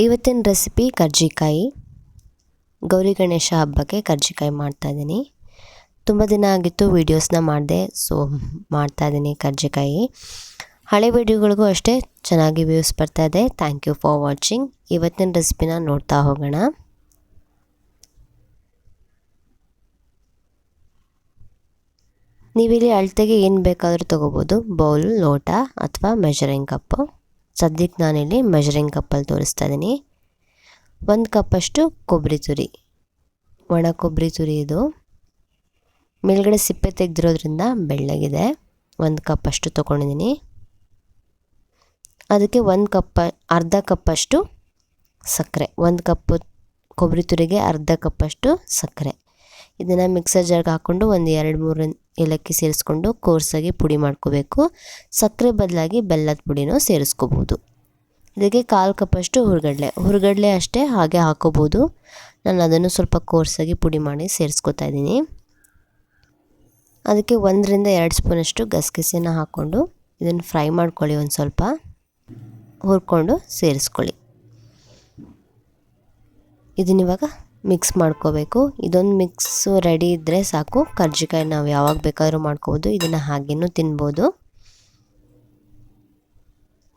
ಇವತ್ತಿನ ರೆಸಿಪಿ ಕರ್ಜಿಕಾಯಿ. ಗೌರಿ ಗಣೇಶ ಹಬ್ಬಕ್ಕೆ ಕರ್ಜಿಕಾಯಿ ಮಾಡ್ತಾಯಿದ್ದೀನಿ ತುಂಬ ದಿನ ಆಗಿತ್ತು ವೀಡಿಯೋಸ್ನ ಮಾಡಿದೆ ಸೊ ಮಾಡ್ತಾಯಿದ್ದೀನಿ ಕರ್ಜಿಕಾಯಿ. ಹಳೆ ವೀಡಿಯೋಗಳಿಗೂ ಅಷ್ಟೇ ಚೆನ್ನಾಗಿ ವ್ಯೂಸ್ ಬರ್ತಾಯಿದೆ ಥ್ಯಾಂಕ್ ಯು ಫಾರ್ ವಾಚಿಂಗ್ ಇವತ್ತಿನ ರೆಸಿಪಿನ ನೋಡ್ತಾ ಹೋಗೋಣ. ನೀವಿಲ್ಲಿ ಅಳತೆಗೆ ಏನು ಬೇಕಾದರೂ ತೊಗೋಬೋದು. ಬೌಲ್ ಲೋಟ ಅಥವಾ ಮೆಜರಿಂಗ್ ಕಪ್ಪು ಸದ್ಯಕ್ಕೆ ನಾನಿಲ್ಲಿ ಮೆಜರಿಂಗ್ ಕಪ್ಪಲ್ಲಿ ತೋರಿಸ್ತಾ ಇದ್ದೀನಿ. ಒಂದು ಕಪ್ಪಷ್ಟು ಕೊಬ್ಬರಿ ತುರಿ, ಒಣ ಕೊಬ್ಬರಿ ತುರಿ ಇದು. ಮೇಲ್ಗಡೆ ಸಿಪ್ಪೆ ತೆಗೆದಿರೋದ್ರಿಂದ ಬೆಳ್ಳಗಿದೆ. ಒಂದು ಕಪ್ಪಷ್ಟು ತೊಗೊಂಡಿದ್ದೀನಿ. ಅದಕ್ಕೆ ಒಂದು ಕಪ್ಪ, ಅರ್ಧ ಕಪ್ಪಷ್ಟು ಸಕ್ಕರೆ, ಒಂದು ಕಪ್ಪು ಕೊಬ್ಬರಿ ತುರಿಗೆ ಅರ್ಧ ಕಪ್ಪಷ್ಟು ಸಕ್ಕರೆ. ಇದನ್ನು ಮಿಕ್ಸರ್ ಜಾರ್ಗೆ ಹಾಕ್ಕೊಂಡು ಒಂದು ಎರಡು ಮೂರು ಏಲಕ್ಕಿ ಸೇರಿಸ್ಕೊಂಡು ಕೋರ್ಸಾಗಿ ಪುಡಿ ಮಾಡ್ಕೋಬೇಕು. ಸಕ್ಕರೆ ಬದಲಾಗಿ ಬೆಲ್ಲದ ಪುಡಿನೂ ಸೇರಿಸ್ಕೋಬೋದು. ಇದಕ್ಕೆ ಕಾಲು ಕಪ್ಪಷ್ಟು ಹುರುಗಡಲೆ. ಹುರುಗಡಲೆ ಅಷ್ಟೇ ಹಾಗೆ ಹಾಕೋಬೋದು. ನಾನು ಅದನ್ನು ಸ್ವಲ್ಪ ಕೋರ್ಸಾಗಿ ಪುಡಿ ಮಾಡಿ ಸೇರಿಸ್ಕೊತಾ ಇದ್ದೀನಿ. ಅದಕ್ಕೆ ಒಂದರಿಂದ ಎರಡು ಸ್ಪೂನಷ್ಟು ಗಸಗಸೆನ ಹಾಕ್ಕೊಂಡು ಇದನ್ನು ಫ್ರೈ ಮಾಡ್ಕೊಳ್ಳಿ ಒಂದು ಸ್ವಲ್ಪ. ಹುರ್ಕೊಂಡು ಸೇರಿಸ್ಕೊಳ್ಳಿ. ಇದನ್ನಿವಾಗ ಮಿಕ್ಸ್ ಮಾಡ್ಕೋಬೇಕು. ಇದೊಂದು ಮಿಕ್ಸು ರೆಡಿ ಇದ್ದರೆ ಸಾಕು. ಕರ್ಜಿಕಾಯಿ ನಾವು ಯಾವಾಗ ಬೇಕಾದರೂ ಮಾಡ್ಕೋಬೋದು. ಇದನ್ನು ಹಾಗೇನೂ ತಿನ್ಬೋದು.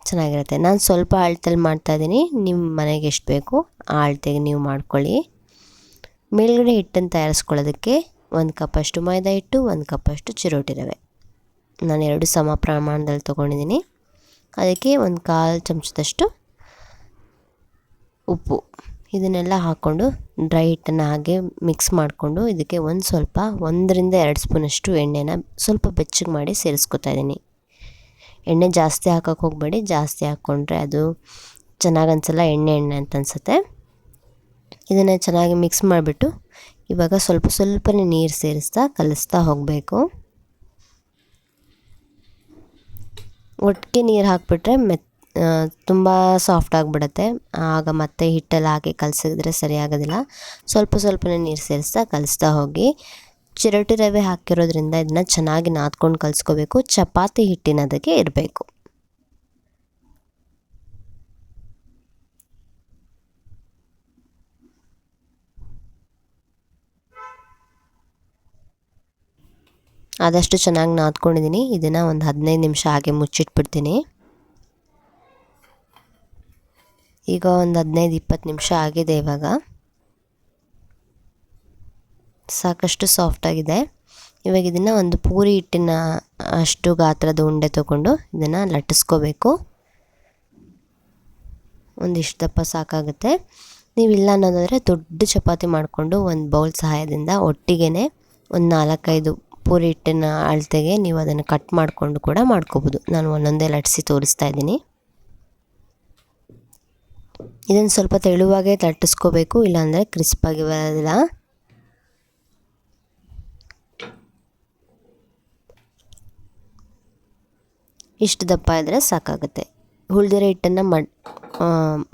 ಚೆನ್ನಾಗಿರುತ್ತೆ. ನಾನು ಸ್ವಲ್ಪ ಅಳತೆಲ್ಲಿ ಮಾಡ್ತಾಯಿದ್ದೀನಿ ನಿಮ್ಮ ಮನೆಗೆ ಎಷ್ಟು ಬೇಕು ಆ ಅಳತೆಗೆ ನೀವು ಮಾಡ್ಕೊಳ್ಳಿ. ಮೇಲ್ಗಡೆ ಹಿಟ್ಟನ್ನು ತಯಾರಿಸ್ಕೊಳ್ಳೋದಕ್ಕೆ ಒಂದು ಕಪ್ಪಷ್ಟು ಮೈದಾ ಹಿಟ್ಟು, ಒಂದು ಕಪ್ಪಷ್ಟು ಚಿರೋಟಿ ರವೆ. ನಾನು ಎರಡು ಸಮ ಪ್ರಮಾಣದಲ್ಲಿ ತೊಗೊಂಡಿದ್ದೀನಿ ಅದಕ್ಕೆ ಒಂದು ಕಾಲು ಚಮಚದಷ್ಟು ಉಪ್ಪು. ಇದನ್ನೆಲ್ಲ ಹಾಕ್ಕೊಂಡು ಡ್ರೈ ಹಿಟ್ಟನ್ನು ಹಾಗೆ ಮಿಕ್ಸ್ ಮಾಡಿಕೊಂಡು ಇದಕ್ಕೆ ಒಂದು ಸ್ವಲ್ಪ ಒಂದರಿಂದ ಎರಡು ಸ್ಪೂನಷ್ಟು ಎಣ್ಣೆನ ಸ್ವಲ್ಪ ಬೆಚ್ಚಗೆ ಮಾಡಿ ಸೇರಿಸ್ಕೊತಾ ಇದ್ದೀನಿ ಎಣ್ಣೆ ಜಾಸ್ತಿ ಹಾಕೋಕೆ ಹೋಗಬೇಡಿ, ಜಾಸ್ತಿ ಹಾಕ್ಕೊಂಡ್ರೆ ಅದು ಚೆನ್ನಾಗಿ ಅನಿಸಲ್ಲ, ಎಣ್ಣೆ ಎಣ್ಣೆ ಅಂತ ಅನಿಸುತ್ತೆ. ಇದನ್ನು ಚೆನ್ನಾಗಿ ಮಿಕ್ಸ್ ಮಾಡಿಬಿಟ್ಟು ಇವಾಗ ಸ್ವಲ್ಪ ಸ್ವಲ್ಪನೇ ನೀರು ಸೇರಿಸ್ತಾ ಕಲಿಸ್ತಾ ಹೋಗಬೇಕು. ಒಟ್ಟಿಗೆ ನೀರು ಹಾಕಿಬಿಟ್ರೆ ಮೆತ್ ತುಂಬ ಸಾಫ್ಟ್ ಆಗಿಬಿಡತ್ತೆ. ಆಗ ಮತ್ತೆ ಹಿಟ್ಟಲ್ಲಿ ಹಾಕಿ ಕಲಸಿದ್ರೆ ಸರಿಯಾಗೋದಿಲ್ಲ. ಸ್ವಲ್ಪ ಸ್ವಲ್ಪನೇ ನೀರು ಸೇರಿಸ್ತಾ ಕಲಿಸ್ತಾ ಹೋಗಿ, ಚಿರೋಟಿ ರವೆ ಹಾಕಿರೋದ್ರಿಂದ ಇದನ್ನ ಚೆನ್ನಾಗಿ ನಾದ್ಕೊಂಡು ಕಲಿಸ್ಕೋಬೇಕು. ಚಪಾತಿ ಹಿಟ್ಟಿನದಕ್ಕೆ ಇರಬೇಕು. ಆದಷ್ಟು ಚೆನ್ನಾಗಿ ನಾದ್ಕೊಂಡಿದ್ದೀನಿ ಇದನ್ನು ಒಂದು ಹದಿನೈದು ನಿಮಿಷ ಹಾಗೆ ಮುಚ್ಚಿಟ್ಬಿಡ್ತೀನಿ. ಈಗ ಒಂದು ಹದಿನೈದು, ಇಪ್ಪತ್ತು ನಿಮಿಷ ಆಗಿದೆ ಇವಾಗ. ಸಾಕಷ್ಟು ಸಾಫ್ಟಾಗಿದೆ ಇವಾಗ ಇದನ್ನು ಒಂದು ಪೂರಿ ಹಿಟ್ಟಿನ ಅಷ್ಟು ಗಾತ್ರದ ಉಂಡೆ ತಗೊಂಡು ಇದನ್ನು ಲಟ್ಟಿಸ್ಕೋಬೇಕು. ಒಂದಿಷ್ಟು ದಪ್ಪ ಸಾಕಾಗುತ್ತೆ. ನೀವಿಲ್ಲ ಅನ್ನೋದಾದರೆ ದೊಡ್ಡ ಚಪಾತಿ ಮಾಡಿಕೊಂಡು ಒಂದು ಬೌಲ್ ಸಹಾಯದಿಂದ ಒಟ್ಟಿಗೆ ಒಂದು ನಾಲ್ಕೈದು ಪೂರಿ ಹಿಟ್ಟಿನ ಅಳತೆಗೆ ನೀವು ಅದನ್ನು ಕಟ್ ಮಾಡಿಕೊಂಡು ಕೂಡ ಮಾಡ್ಕೋಬೋದು. ನಾನು ಒಂದೊಂದೇ ಲಟ್ಟಿಸಿ ತೋರಿಸ್ತಾ ಇದ್ದೀನಿ. ಇದನ್ನು ಸ್ವಲ್ಪ ತೆಳುವಾಗೇ ತಟ್ಟಿಸ್ಕೋಬೇಕು, ಇಲ್ಲಾಂದರೆ ಕ್ರಿಸ್ಪಾಗಿ ಬರೋದಿಲ್ಲ. ಇಷ್ಟು ದಪ್ಪ ಇದ್ದರೆ ಸಾಕಾಗುತ್ತೆ. ಉಳ್ದಿರೋ ಹಿಟ್ಟನ್ನು ಮಡ್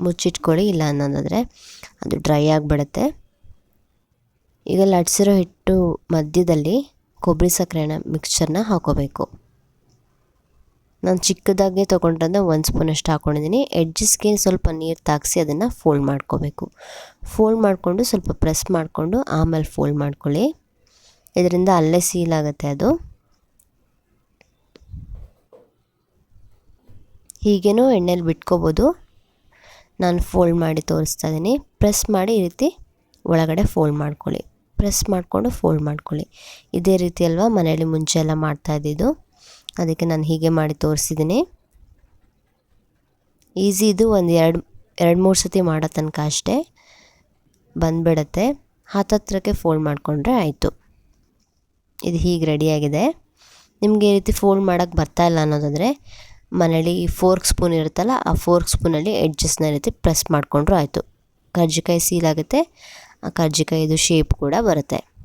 ಮುಚ್ಚಿಟ್ಕೊಳ್ಳಿ, ಇಲ್ಲ ಅನ್ನೋದಾದರೆ ಅದು ಡ್ರೈ ಆಗಿಬಿಡುತ್ತೆ. ಈಗ ಲಟ್ಸಿರೋ ಹಿಟ್ಟು ಮಧ್ಯದಲ್ಲಿ ಕೊಬ್ಬರಿ ಸಕ್ಕರೆನ ಮಿಕ್ಸ್ಚರ್ನ ಹಾಕೋಬೇಕು. ನಾನು ಚಿಕ್ಕದಾಗೆ ತೊಗೊಂಡ್ರೆ ಒಂದು ಸ್ಪೂನಷ್ಟು ಹಾಕ್ಕೊಂಡಿದ್ದೀನಿ ಎಡ್ಜಸ್ಗೆ ಸ್ವಲ್ಪ ನೀರು ತಾಗಿಸಿ ಅದನ್ನು ಫೋಲ್ಡ್ ಮಾಡ್ಕೋಬೇಕು. ಫೋಲ್ಡ್ ಮಾಡಿಕೊಂಡು ಸ್ವಲ್ಪ ಪ್ರೆಸ್ ಮಾಡಿಕೊಂಡು ಆಮೇಲೆ ಫೋಲ್ಡ್ ಮಾಡ್ಕೊಳ್ಳಿ. ಇದರಿಂದ ಅಲ್ಲೇ ಸೀಲ್ ಆಗುತ್ತೆ ಅದು. ಹೀಗೇನೋ ಎಣ್ಣೆಲಿ ಬಿಟ್ಕೋಬೋದು. ನಾನು ಫೋಲ್ಡ್ ಮಾಡಿ ತೋರಿಸ್ತಾ ಇದ್ದೀನಿ ಪ್ರೆಸ್ ಮಾಡಿ ಈ ರೀತಿ ಒಳಗಡೆ ಫೋಲ್ಡ್ ಮಾಡ್ಕೊಳ್ಳಿ. ಪ್ರೆಸ್ ಮಾಡಿಕೊಂಡು ಫೋಲ್ಡ್ ಮಾಡ್ಕೊಳ್ಳಿ. ಇದೇ ರೀತಿ ಅಲ್ವಾ ಮನೇಲಿ ಮುಂಚೆ ಎಲ್ಲ ಮಾಡ್ತಾಯಿದ್ದಿದ್ದು ಅದಕ್ಕೆ ನಾನು ಹೀಗೆ ಮಾಡಿ ತೋರಿಸಿದ್ದೀನಿ. ಈಸಿ ಇದು ಒಂದು ಎರಡು ಎರಡು ಮೂರು ಸತಿ ಮಾಡೋ ತನಕ ಅಷ್ಟೇ. ಬಂದುಬಿಡತ್ತೆ. ಹತ್ತತ್ರಕ್ಕೆ ಫೋಲ್ಡ್ ಮಾಡಿಕೊಂಡ್ರೆ ಆಯಿತು. ಇದು ಹೀಗೆ ರೆಡಿಯಾಗಿದೆ. ನಿಮಗೆ ಈ ರೀತಿ ಫೋಲ್ಡ್ ಮಾಡೋಕ್ಕೆ ಬರ್ತಾ ಇಲ್ಲ ಅನ್ನೋದಾದರೆ, ಮನೇಲಿ ಫೋರ್ಕ್ ಸ್ಪೂನ್ ಇರುತ್ತಲ್ಲ, ಆ ಫೋರ್ಕ್ ಸ್ಪೂನಲ್ಲಿ ಎಡ್ಜಸ್ನ ರೀತಿ ಪ್ರೆಸ್ ಮಾಡಿಕೊಂಡ್ರೂ ಆಯಿತು. ಕರ್ಜಿಕಾಯಿ ಸೀಲ್ ಆಗುತ್ತೆ. ಆ ಕರ್ಜಿಕಾಯಿದು ಶೇಪ್ ಕೂಡ ಬರುತ್ತೆ.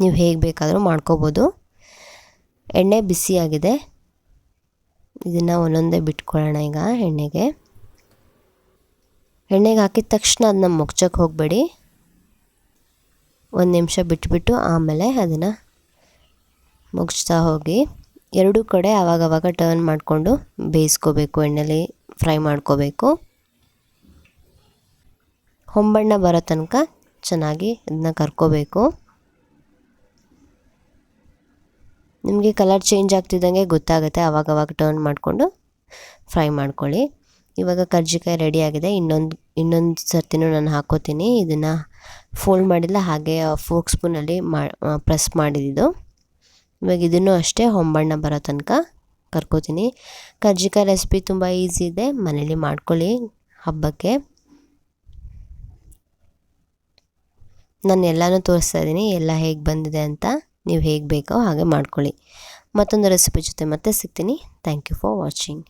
ನೀವು ಹೇಗೆ ಬೇಕಾದರೂ ಮಾಡ್ಕೋಬೋದು. ಎಣ್ಣೆ ಬಿಸಿಯಾಗಿದೆ. ಇದನ್ನು ಒಂದೊಂದೇ ಬಿಟ್ಕೊಳ್ಳೋಣ ಈಗ ಎಣ್ಣೆಗೆ. ಎಣ್ಣೆಗೆ ಹಾಕಿದ ತಕ್ಷಣ ಅದನ್ನ ಮುಗ್ಚಕ್ಕೆ ಹೋಗಬೇಡಿ. ಒಂದು ನಿಮಿಷ ಬಿಟ್ಬಿಟ್ಟು ಆಮೇಲೆ ಅದನ್ನು ಮುಗಿಸ್ತಾ ಹೋಗಿ ಎರಡೂ ಕಡೆ ಆವಾಗವಾಗ ಟರ್ನ್ ಮಾಡಿಕೊಂಡು ಬೇಯಿಸ್ಕೋಬೇಕು, ಎಣ್ಣೆಲಿ ಫ್ರೈ ಮಾಡ್ಕೋಬೇಕು. ಹೊಂಬಣ್ಣ ಬರೋ ತನಕ ಚೆನ್ನಾಗಿ ಅದನ್ನ ಕರ್ಕೋಬೇಕು. ನಿಮಗೆ ಕಲರ್ ಚೇಂಜ್ ಆಗ್ತಿದ್ದಂಗೆ ಗೊತ್ತಾಗುತ್ತೆ. ಆವಾಗವಾಗ ಟರ್ನ್ ಮಾಡಿಕೊಂಡು ಫ್ರೈ ಮಾಡ್ಕೊಳ್ಳಿ. ಇವಾಗ ಕರ್ಜಿಕಾಯಿ ರೆಡಿ ಆಗಿದೆ. ಇನ್ನೊಂದು ಇನ್ನೊಂದು ಸರ್ತಿನೂ ನಾನು ಹಾಕೋತೀನಿ. ಇದನ್ನು ಫೋಲ್ಡ್ ಮಾಡಿಲ್ಲ, ಹಾಗೆ ಫೋಕ್ ಸ್ಪೂನಲ್ಲಿ ಮಾ ಪ್ರೆಸ್ ಮಾಡಿದ್ದು. ಇವಾಗ ಇದನ್ನು ಅಷ್ಟೇ ಹೊಂಬಣ್ಣ ಬರೋ ತನಕ ಕರ್ಕೋತೀನಿ. ಕರ್ಜಿಕಾಯಿ ರೆಸಿಪಿ ತುಂಬ ಈಸಿ ಇದೆ. ಮನೇಲಿ ಮಾಡ್ಕೊಳ್ಳಿ ಹಬ್ಬಕ್ಕೆ. ನಾನು ಎಲ್ಲನೂ ತೋರಿಸ್ತಾ ಇದ್ದೀನಿ. ಎಲ್ಲ ಹೇಗೆ ಬಂದಿದೆ ಅಂತ. ನೀವು ಹೇಗೆ ಬೇಕೋ ಹಾಗೆ ಮಾಡ್ಕೊಳ್ಳಿ. ಮತ್ತೊಂದು ರೆಸಿಪಿ ಜೊತೆ ಮತ್ತೆ ಸಿಗ್ತೀನಿ. Thank you for watching